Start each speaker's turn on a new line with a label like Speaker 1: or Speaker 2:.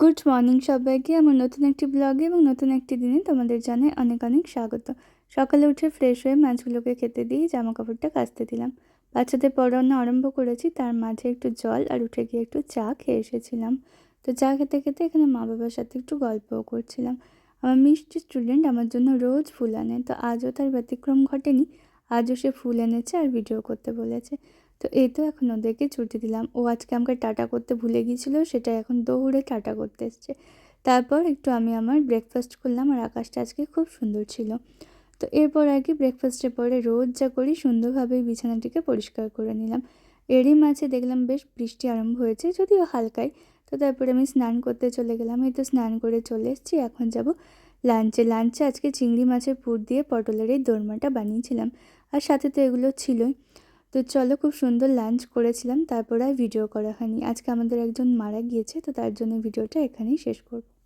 Speaker 1: Good morning সবাইকে। আমার নতুন একটি ব্লগে এবং নতুন একটি দিনে তোমাদের জানাই অনেক অনেক স্বাগত। সকালে উঠে ফ্রেশ হয়ে মাছগুলোকে খেতে দিয়ে জামা কাপড়টা কাচতে দিলাম। বাচ্চাদের পড়ানো আরম্ভ করেছি, তার মাঝে একটু জল আর উঠে গিয়ে একটু চা খেয়ে এসেছিলাম। তো চা খেতে খেতে এখানে মা বাবার সাথে একটু গল্পও করছিলাম। আমার মিষ্টি স্টুডেন্ট আমার জন্য রোজ ফুল আনে, তো আজও তার ব্যতিক্রম ঘটেনি। আজও সে ফুল এনেছে আর ভিডিও করতে বলেছে। তো এই তো এখন ওদেরকে ছুটি দিলাম। ও আজকে আমাকে টাটা করতে ভুলে গিয়েছিল সেটা এখন দৌড়ে টাটা করতে এসছে। তারপর একটু আমি আমার ব্রেকফাস্ট করলাম আর আকাশটা আজকে খুব সুন্দর ছিল। তো এরপর আর কি ব্রেকফাস্টের পরে রোজ যা করি সুন্দরভাবে বিছানাটিকে পরিষ্কার করে নিলাম। এরই মাঝে দেখলাম বেশ বৃষ্টি আরম্ভ হয়েছে, যদিও হালকাই। তো তারপরে আমি স্নান করতে চলে গেলাম। এই তো স্নান করে চলে এসেছি, এখন যাব লাঞ্চে। লাঞ্চে আজকে চিংড়ি মাছের পুর দিয়ে পটলের এই দোরমাটা বানিয়েছিলাম। আর সাথে তো এগুলো ছিলই। তো চলো খুব সুন্দর লাঞ্চ করেছিলাম, তারপর আর ভিডিও করা হয়নি। আজকে আমাদের একজন মারা গিয়েছে, তো তার জন্য ভিডিওটা এখানেই শেষ করব।